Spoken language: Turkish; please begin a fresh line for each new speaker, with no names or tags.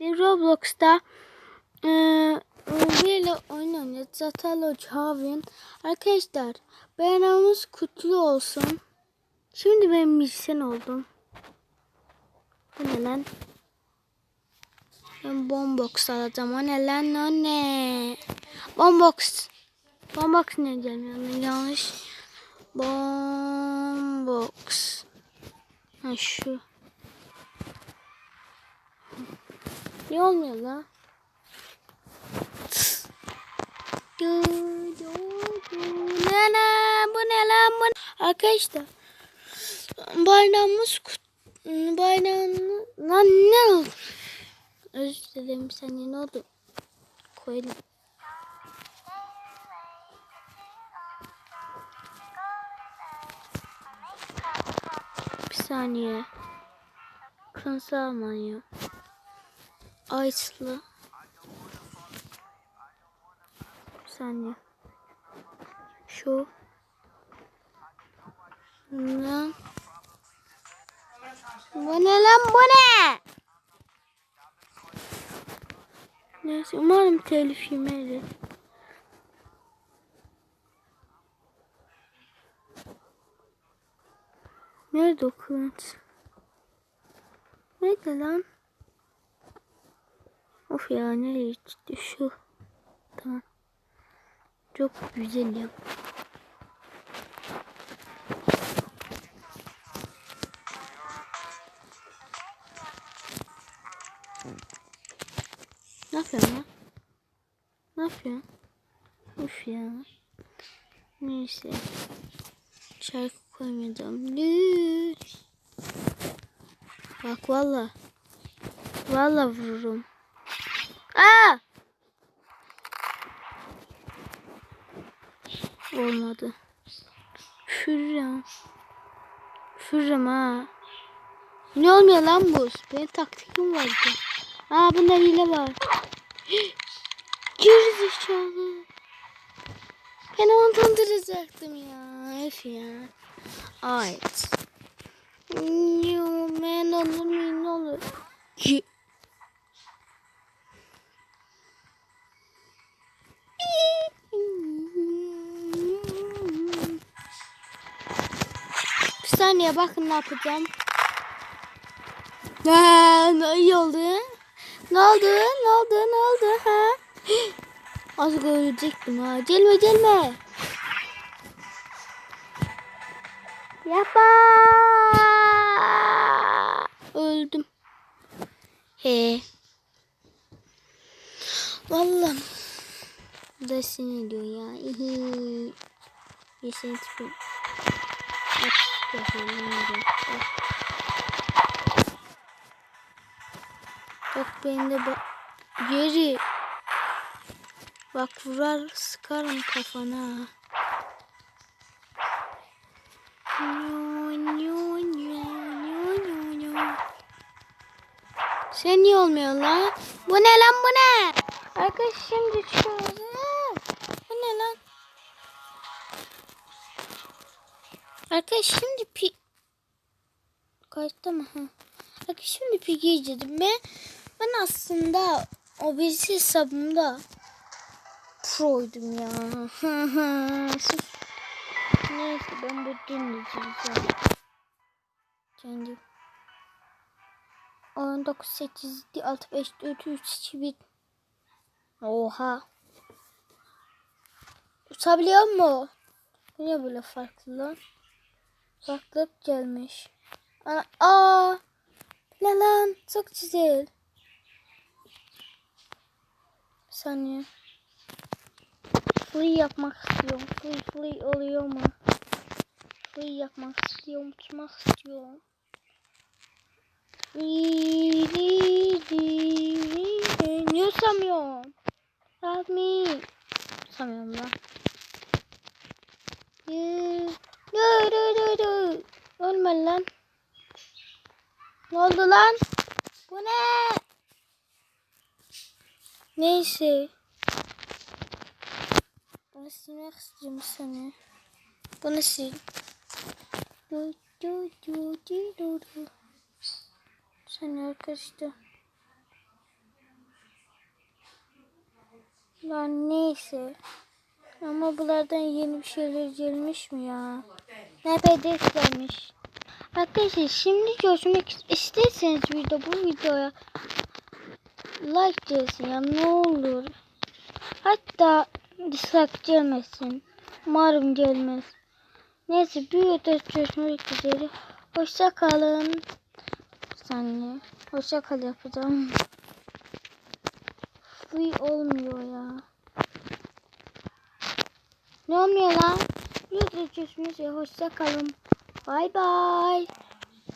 Roblox'ta e, böyle oyun oynuyoruz. Zatalo Chavin. Arkadaşlar bayramımız kutlu olsun. Şimdi ben milsen oldum. Bu ne lan? Ben bombox alacağım. O ne lan o ne? Bombox. Bombox ne diyeceğim yanlış. Bombox. Ha şu. Ne olmuyor la? Ne lan bu ne lan bu? Arkadaşlar bayramımız kut bayram lan ne oldu? Özür dilerim sen ne oldu? Koyalım. Bir saniye. Kırmızı Almanya. Ayçlı. Bir saniye. Şu. Lan. Bu ne lan bu ne? Neyse umarım telif yemeyiz. Nerede o kılıç? Nerede lan? Of ya nereye gitti şu? Tamam. Çok güzel ya. Ne yapıyorsun lan? Ne yapıyorsun? Of ya. Neyse. Şarkı koymayacağım. Lüş. Bak valla. Valla vururum. Aa! Olmadı. Fürrem. Fürrem ha. Ne olmuyor lan bu? Benim taktikim vardı. Aa bunda hile var. Geri zekalı. Ben onu tandıracaktım ya. Öf ya. Ait. Yo, ben olur muyum ne olur. Saniye bakın ne yapacağım. Ha, ne iyi oldu? Ne oldu? Ne oldu? Ne oldu? Ha? Az görecektim ha. Gelme gelme. Yapma. Öldüm. He. Vallahi. Da sinir diyor ya. Yeşil tipi. Bak. Benim de bak. Geri. Bak vurar sıkarım kafana. Sen niye olmuyor lan? Bu ne lan bu ne? Arkadaş şimdi çıkıyoruz. Arkadaş şimdi pi... Kaçtı mı? Ha. Arkadaş şimdi pi giyeceğim ben. Ben aslında o birisi hesabımda proydum ya. Neyse ben bu dinleyeceğim. Kendi. 19 8 6 5 4 3 2 1 Oha. Uçabiliyor mu? Niye böyle farklı lan? Farklılık gelmiş. Ana, aa! Ne lan? Çok güzel. Bir saniye. Free yapmak istiyorum. Free free oluyor mu? Free yapmak istiyorum. Uçmak istiyorum. Niye uçamıyorum? Help me. Uçamıyorum lan. Ölme lan. Ne oldu lan? Bu ne? Neyse. Bunu silmek istiyorum seni. Bunu sil. Du, du, du, du, du, du. Seni arkadaşlar. Yani neyse. Ama bunlardan yeni bir şeyler gelmiş mi ya? Ne PDF gelmiş. Arkadaşlar şimdi görmek isterseniz video bu videoya like gelsin ya ne olur. Hatta dislike gelmesin. Umarım gelmez. Neyse bir videoda görüşmek üzere. Hoşça kalın. Saniye. Hoşça yapacağım. Uy olmuyor ya. Ne olmuyor lan? Videoda görüşmek üzere. Hoşça kalın. Bye bye.